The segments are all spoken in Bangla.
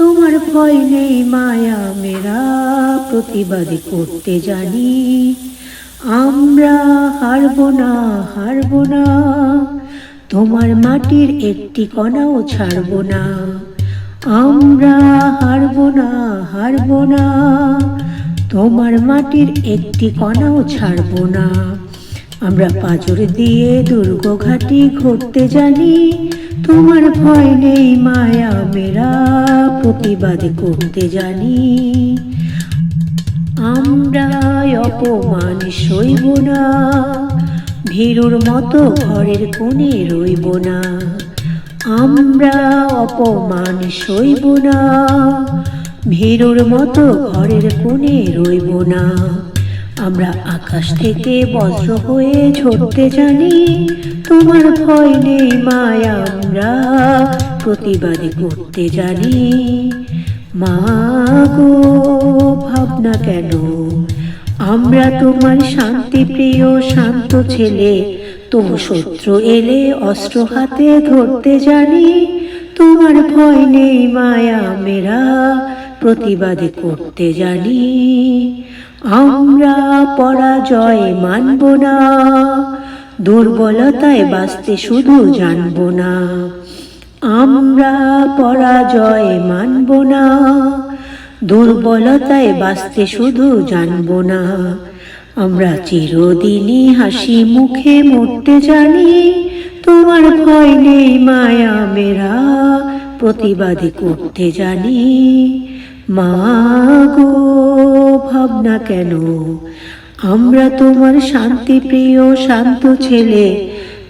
তোমার ভয় নেই মায়া, মেরা প্রতিবাদী করতে জানি। আমরা হারব না হারব না, তোমার মাটির একটি কণাও ছাড়ব না। আমরা হারব না হারব না, তোমার মাটির একটি কণাও ছাড়ব না। আমরা পাজর দিয়ে দুর্গ ঘাটি ঘুরতে জানি, তোমার ভয় নেই মায়া, মেরা প্রতিবাদ করতে জানি। আমরা অপমান সইব না। ভীরুর মতো ঘরের কোণে রইব না। আমরা অপমান সইব না। ভীরুর মতো ঘরের কোণে রইব না। আমরা আকাশ থেকে বজ্র হয়ে ঝরতে জানি। তোমার ভয় নেই মায়া, আমরা প্রতিবাদী করতে জানি। মা গো, ভাবনা কেন? আমরা তোমার শান্তিপ্রিয় শান্ত ছেলে। তবু শত্রু এলে অস্ত্র হাতে ধরতে জানি। তোমার ভয় নেই মায়া মেরা, প্রতিবাদী করতে জানি। আমরা পরাজয় মানব না, দুর্বলতায় বাঁচতে শুধু জানব না। আমরা পরাজয় মানব না, দুর্বলতায় বাঁচতে শুধু জানব না। আমরা চিরদিনই হাসি মুখে মরতে জানি, তোমার ভয় নেই মায়া মেরা, প্রতিবাদী করতে জানি। মা গো, ভাবনা কেন? আমরা তোমার শান্তিপ্রিয় শান্ত ছেলে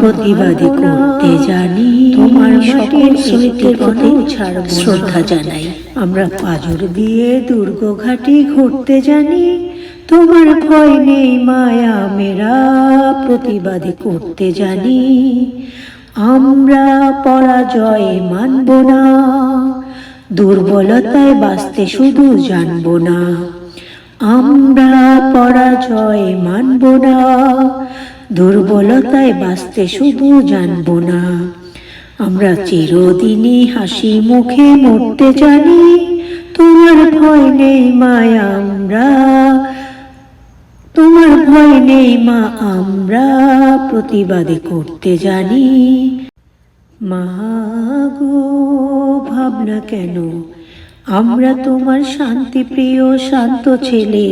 প্রতিবাদী করতে জানি। তোমার সকল স্মৃতির প্রতি শ্রদ্ধা জানাই। আমরা পাজর দিয়ে দুর্গ ঘাটি ঘুরতে জানি। তোমার ভয় নেই মায়া মেরা প্রতিবাদী করতে জানি। আমরা পরাজয় মানব না দুর্বলতায় বাঁচতে শুধু জানব না। আমরা পরাজয় মানব না। দুর্বলতায় বাঁচতে শুধু জানব না। আমরা চিরদিনই হাসি মুখে মরতে জানি, তোমার ভয় নেই মায়া আমরা। তোমার ভয় নেই মা, আমরা প্রতিবাদে করতে জানি। মা গো, ভাবনা কেন? আমরা তোমার শান্তিপ্রিয় শান্ত ছেলে।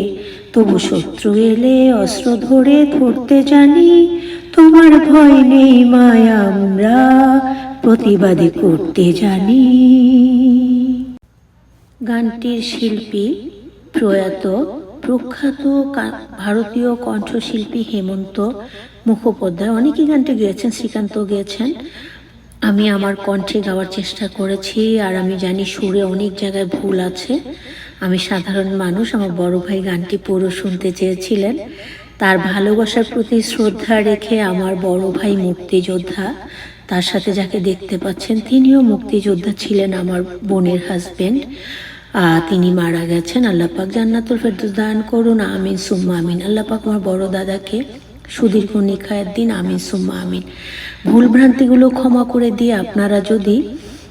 তবু শত্রু এলে, অস্ত্র ধরে ধরতে জানি, তোমার ভয় নেই মায়া আমরা, প্রতিবাদী করতে জানি। গানটির শিল্পী প্রয়াত, প্রখ্যাত ভারতীয় কণ্ঠশিল্পী হেমন্ত মুখোপাধ্যায়, অনেকেই গানটি গেয়েছেন, শ্রীকান্ত গেয়েছেন। আমি আমার কণ্ঠে গাওয়ার চেষ্টা করেছি আর আমি জানি সুরে অনেক জায়গায় ভুল আছে। আমি সাধারণ মানুষ, আমার বড় ভাই গানটি পুরো শুনতে চেয়েছিলেন। তার ভালোবাসার প্রতি শ্রদ্ধা রেখে আমার বড় ভাই মুক্তিযোদ্ধা। তার সাথে যাকে দেখতে পাচ্ছেন, তিনিও মুক্তিযোদ্ধা ছিলেন আমার বোনের হাজবেন্ড তিনি মারা গেছেন। আল্লাহ পাক জান্নাতুল ফেরদৌস দান করুন। আমিন, সুম্মা আমিন। আল্লাহ পাক আমার বড় দাদাকে সুদীর্ঘ নিখায়ের দিন, আমিন, সুম্মা, আমিন। ভুলভ্রান্তিগুলো ক্ষমা করে দিয়ে আপনারা যদি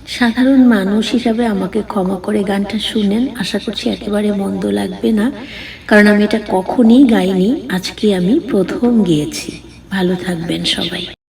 সাধারণ মানুষ হিসাবে আমাকে ক্ষমা করে গানটা শুনেন, আশা করছি একেবারে মন্দ লাগবে না, কারণ আমি এটা কখনই গাইনি, আজকে আমি প্রথম গিয়েছি। ভালো থাকবেন সবাই।